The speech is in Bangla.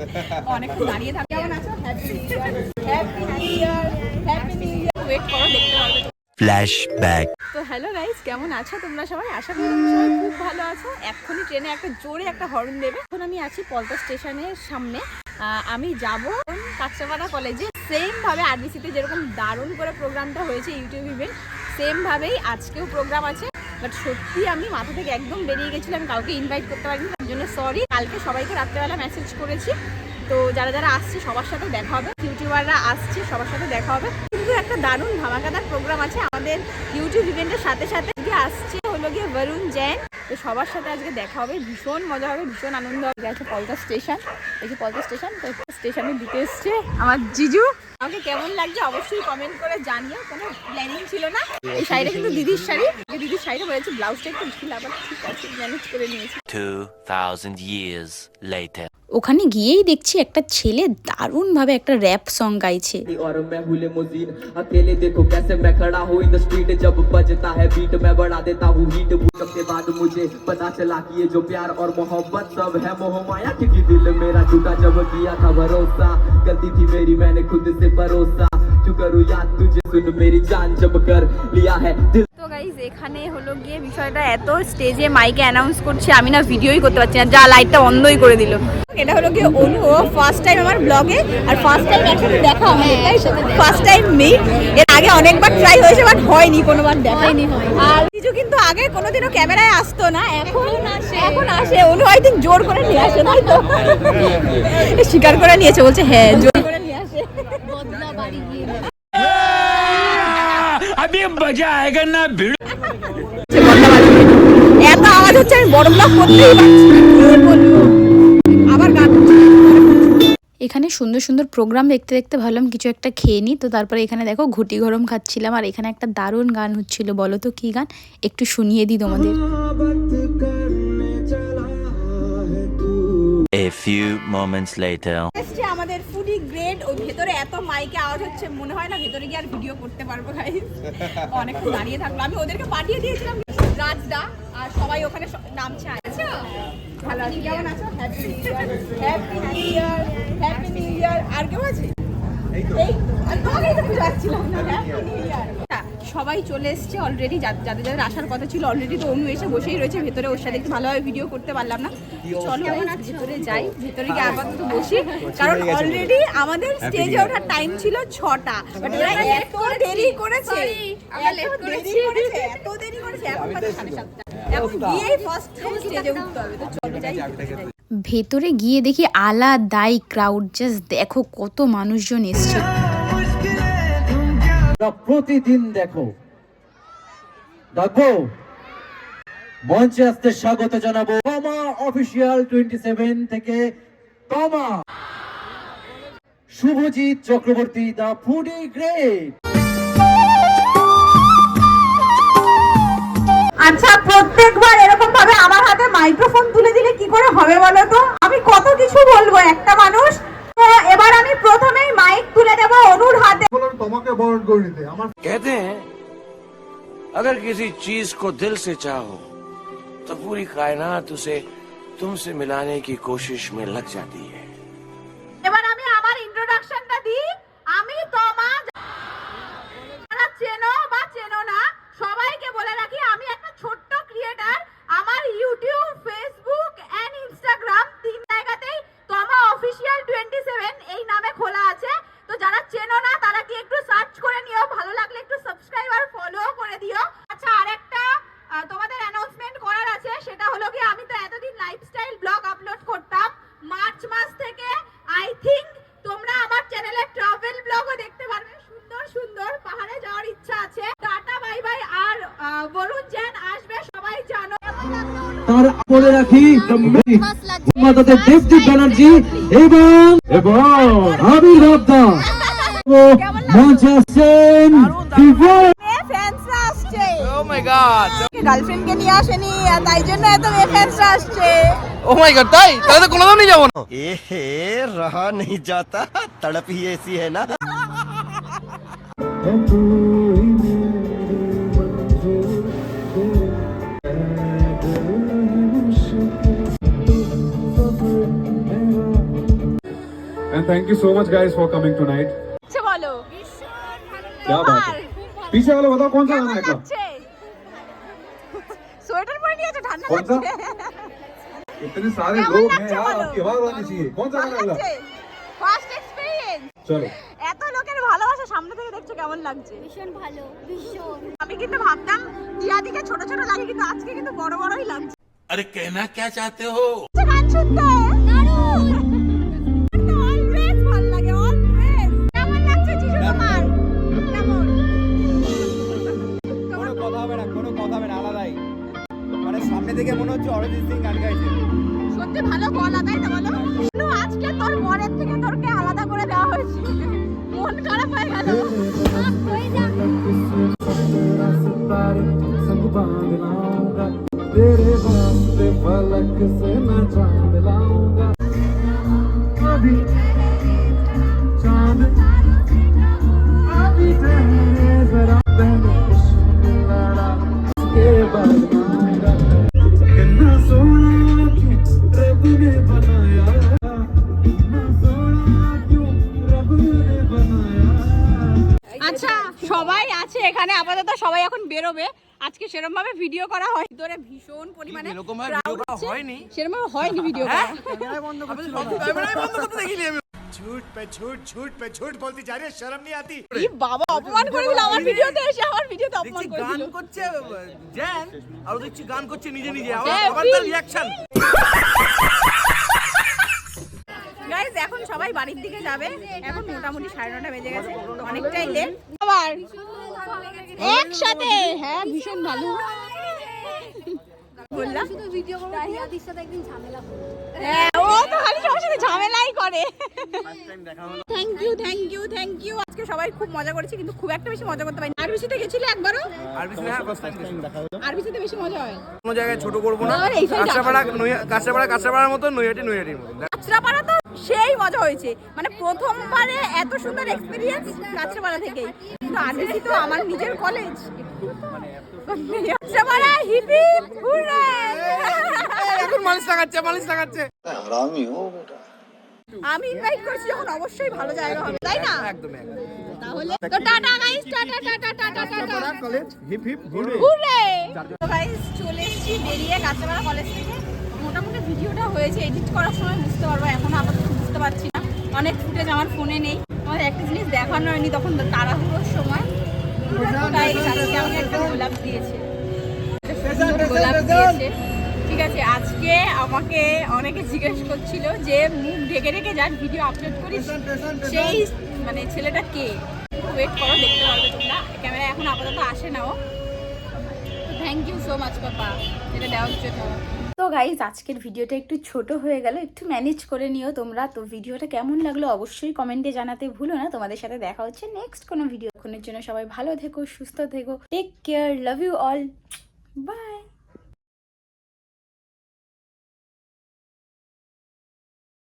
থেকে অনেক দাঁড়িয়ে থাকি। কেমন আছো? Happy happy year happy new year wait করো দেখতে পারবে ফ্ল্যাশব্যাক তো হ্যালো গাইস কেমন আছো তোমরা সবাই? আশা করি তোমরা সবাই খুব ভালো আছো। এক্ষুনি ট্রেনে একটা জোরে একটা হর্ন দেবে। এখন আমি আছি পলতা স্টেশনের সামনে। আহ, আমি যাব কাঁচরাপাড়া কলেজে সেম ভাবে আরবিসিতে যেরকম দারুণ করে প্রোগ্রামটা হয়েছে ইউটিউব ইভেন্ট সেম ভাবেই আজকেও প্রোগ্রাম আছে। বাট সত্যি আমি মাথা থেকে একদম বেরিয়ে গেছিলাম, কাউকে ইনভাইট করতে পারিনি, তার জন্য সরি কালকে সবাইকে রাত্রেবেলা মেসেজ করেছি। তো যারা যারা আসছে, সবার সাথে দেখা হবে। ইউটিউবাররা আসছে, সবার সাথে দেখা হবে। কিন্তু একটা দারুণ ধামাকাদার প্রোগ্রাম আছে আমাদের ইউটিউব ইভেন্টের সাথে সাথে। গিয়ে আসছে হলো গিয়ে বরুণ জৈন তো সবার সাথে আজকে দেখা হবে। ভীষণ মজা হবে ভীষণ আনন্দ হবে। আছে পলতা স্টেশন। এই যে পলতা স্টেশন তো স্টেশনে দিতে এসছে আমার জিজু। আমাকে কেমন লাগছে অবশ্যই কমেন্ট করে জানিও কোনো প্ল্যানিং ছিল না। এই শাড়িটা কিন্তু দিদির শাড়ি। দিদির শাড়িটা বলেছে ব্লাউজটা একটু ঢিলা আবার ঠিক আছে ম্যানেজ করে নিয়েছি। 2,000 years later. ওখানে গিয়েই দেখছি একটা ছেলে দারুণভাবে একটা র্যাপ সং গাইছে और मैं हूँ लिमोजीन अकेले देखो कैसे मैं खड़ा हूँ इन द स्ट्रीट जब बजता है बीट मैं बढ़ा देता हूँ हीट भूकंप के बाद मुझे पता चला कि ये जो प्यार और मोहब्बत सब है मोह माया क्योंकि दिल मेरा टूटा जब किया था भरोसा गलती थी मेरी मैंने खुद से भरोसा क्यों करूँ याद तुझे सुन मेरी जान जब कर लिया है दिल তো গাইজ এখানে হলো গিয়ে বিষয়টা এত স্টেজে মাইকে অ্যানাউন্স করছে আমি না ভিডিওই করতে পারছি না যা লাইটটা বন্ধই করে দিল। এটা হলো গিয়ে অনু ফার্স্ট টাইম আমার ব্লগে আর ফার্স্ট টাইম একসাথে দেখা আমাদের তাই ফার্স্ট টাইম মিট এর আগে অনেকবার ট্রাই হয়েছে বাট হয়নি কোনোবার দেখায়নি আর কিছু কিন্তু আগে কোনোদিনও ক্যামেরায় আসতো না এখন আসে। এখন আসে অনু আই থিঙ্ক জোর করে নিয়ে আসে তাই তো? স্বীকার করে নিয়েছে বলছে হ্যাঁ জোর করে নিয়ে আসে বদলা বাড়ি গিয়ে। এত আওয়াজ হচ্ছে আমি বড় ব্লগ করতেই পারছি কি বলব? আবার গান এখানে সুন্দর সুন্দর প্রোগ্রাম দেখতে দেখতে ভাবলাম কিছু একটা খেয়ে নিই তো তারপরে এখানে দেখো ঘুটি গরম খাচ্ছিলাম আর এখানে একটা দারুণ গান হচ্ছিল বলো তো কি গান? একটু শুনিয়ে দিই তোমাদের। A few moments later. এসছে আমাদের ফুডি গ্রেড ওই ভেতরে এত মাইকে আওয়াজ হচ্ছে মনে হয় না ভেতরে গিয়ে আর ভিডিও করতে পারব গাইস অনেকক্ষণ দাঁড়িয়ে থাকল। আমি ওদেরকে পাঠিয়ে দিয়েছিলাম রাজদা আর সবাই ওখানে নামছে আছো ভালো আছি কেমন আছো? Happy happy new year happy new year আর কেউ আছে? এই তো। আমি তোমাকেই তো বুঝাচ্ছিলাম না। হ্যাপি নিউ ইয়ার সবাই চলে এসছে অলরেডি যাদের যাদের আসার কথা ছিল অলরেডি তো অনু এসে বসেই রয়েছে ভেতরে ওর সাথে একটু ভালোভাবে ভিডিও করতে পারলাম না। চলো ভেতরে যাই ভেতরে গিয়ে আপাতত বসি। কারণ অলরেডি আমাদের স্টেজে ওঠার টাইম ছিল ছটা। বাট এরা এত দেরি করেছে। এত দেরি করেছে। এত দেরি করেছে। এখন বাজে সাড়ে সাতটা। এখন গিয়েই ফার্স্ট স্টেজে উঠতে হবে। তো চলো যাই। ভেতরে গিয়ে দেখি আলাদাই ক্রাউড জাস্ট দেখো কত মানুষজন এসছে। প্রতিদিন দেখো। দেখো? মঞ্চে আসতে স্বাগত জানাব তমা অফিসিয়াল টোয়েন্টি সেভেন থেকে Tama. Subhajit Chakraborty the foodie great. আচ্ছা প্রত্যেকবার এরকম ভাবে আমার হাতে মাইক্রোফোন তুলে দিলে কি করে হবে বলো তো? আমি কত কিছু বলব একটা মানুষ। তো এবার আমি প্রথমেই মাইক তুলে দেবো অনুর হাতে। कहते हैं, अगर किसी चीज़ को दिल से चाहो तो पूरी कायनात उसे तुमसे मिलाने की कोशिश में लग जाती है। আই তোমরা আমার চ্যানেলে ট্রাভেল ব্লগও দেখতে পারবে। সুন্দর সুন্দর পাহাড়ে যাওয়ার ইচ্ছা আছে। টাটা বাই বাই আর বরুণ জ্যান আসবে সবাই জানো। তার বলে রাখি মাতাতে দেবদীপ ব্যানার্জি এবং এবং আবির্ভাব দা মঞ্চে আসছেন দিব্যা ফ্যান্সরা আসছে। ও মাই গড গার্লফ্রেন্ডকে নিয়ে আসেনি তাই জন্য এত মেয়ে আসছে। ও মাই গড তাই? তাহলে তো কোনোদিনই যাব না। এ হে রহা নেই যাতা তড়প হি এসি হ্যায় না। And thank you so much guys for coming tonight. पीछे वाला बताओ कौन सा गाना है का লাগছে সোয়েটার পরে নিয়েছো ঠান্ডা कौन सा লাগছে इतने सारे क्या लोग बोलना हैं चाहो यार बोलो? आपकी आवाज आनी चाहिए कौन सा गाना अगला ফার্স্ট এক্সপেরিয়েন্স चलो এত লোকের ভালোবাসা সামনে থেকে দেখছো কেমন লাগছে ভীষণ ভালো ভীষণ আমি কিন্তু ভাবতাম টিয়াদিকে ছোট ছোট লাগে কিন্তু আজকে কিন্তু বড় বড়ই লাগছে अरे कहना क्या चाहते हो আচ্ছা, গান শুনতে সামনে থেকে মনে হচ্ছে অরিজিৎ সিং গান গাইছে। সত্যি ভালো গলা তাই না বলো? কিন্তু আজকে তোর মনের থেকে তোরকে আলাদা করে দেওয়া হয়েছে। মন খারাপ হয়ে গেল। যাক। আচ্ছা এখানে আপাতত সবাই এখন বেরোবে। আজকে সেরকম ভাবে ভিডিও করা হয় ধরে ভীষণ পরিমাণে এরকম ভাবে ভিডিও করা হয়নি? সেরকম ভাবে হয়নি ভিডিও করা। হ্যাঁ? ক্যামেরা বন্ধ ক্যামেরা বন্ধ আমি। ঝুট পে ঝুট ঝুট পে ঝুট যা রে শরম নি আতি। এই বাবা অপমান করে দিল। আমার ভিডিওতে এসে আমার ভিডিওতে অপমান করে দিল। গান করছে আর দেখছি গান করছে নিজে নিজে। রিঅ্যাকশন গাইজ এখন সবাই বাড়ির দিকে যাবে। এখন মোটামুটি সাড়ে নটা বেজে গেছে। অনেকটাই লেট আবার। একসাথে? হ্যাঁ ভীষণ ভালো। বললাম। শুধু ভিডিও করব টিয়াদির সাথে একদিন ঝামেলা করব হ্যাঁ, ও তো খালি সবার সাথে ঝামেলাই করে। Thank you thank you thank you আজকে সবাই খুব মজা করেছে কিন্তু খুব একটা বেশি মজা করতে পারি আরবিসিতে গেছিলে একবারও? আর বেশি না ফার্স্ট টাইম আরবিসিতে বেশি মজা হয়। কোনো জায়গায় ছোট করব না। না, এই side কাঁচরাপাড়া কাঁচরাপাড়া কাঁচরাপাড়ার মতো নৈহাটি নৈহাটির মতো কাঁচরাপাড়া তো সেই মজা হয়েছে। মানে প্রথমবারে এত সুন্দর এক্সপিরিয়েন্স কাঁচরাপাড়া থেকেই। কিন্তু আরবিসি তো আমার নিজের কলেজ লাগাচ্ছে আমি ইনভাইট করছি যখন অবশ্যই ভালো জায়গা হবে তাই না? একদম একদম। তাহলে তো tata guys tata tata tata tata college hip hip ঘুরে হুররে! গাইস চলে এসেছি বেরিয়ে কলেজ থেকে। মোটামুটি ভিডিওটা হয়েছে এডিট করার সময় বুঝতে পারব এখন আপাতত বুঝতে পারছি না। অনেক ফুটেজ আমার ফোনে নেই। আমার একটা জিনিস দেখানো হয়নি, তখন তাড়াহুড়োর সময়। আজকে আমাকে একটা গোলাপ দিয়েছে। গোলাপ দিয়েছে। ঠিক আছে, আজকে আমাকে অনেকে জিজ্ঞেস করছিল যে, মুখ ঢেকে ঢেকে যার ভিডিও আপলোড করিস, সেই মানে ছেলেটা কে? ওয়েট করো, দেখতে পারবে তোমরা। ক্যামেরা এখন আপাতত আসে না ও thank you so much papa এটা দেওয়ার জন্য। তো গাইজ আজকের ভিডিওটা একটু ছোট হয়ে গেল, একটু ম্যানেজ করে নিও তোমরা। তো ভিডিওটা কেমন লাগল অবশ্যই কমেন্টে জানাতে ভুলো না। তোমাদের সাথে দেখা হচ্ছে নেক্সট কোনো ভিডিও এখনের জন্য। সবাই ভালো থেকো, সুস্থ থেকো take care love you all bye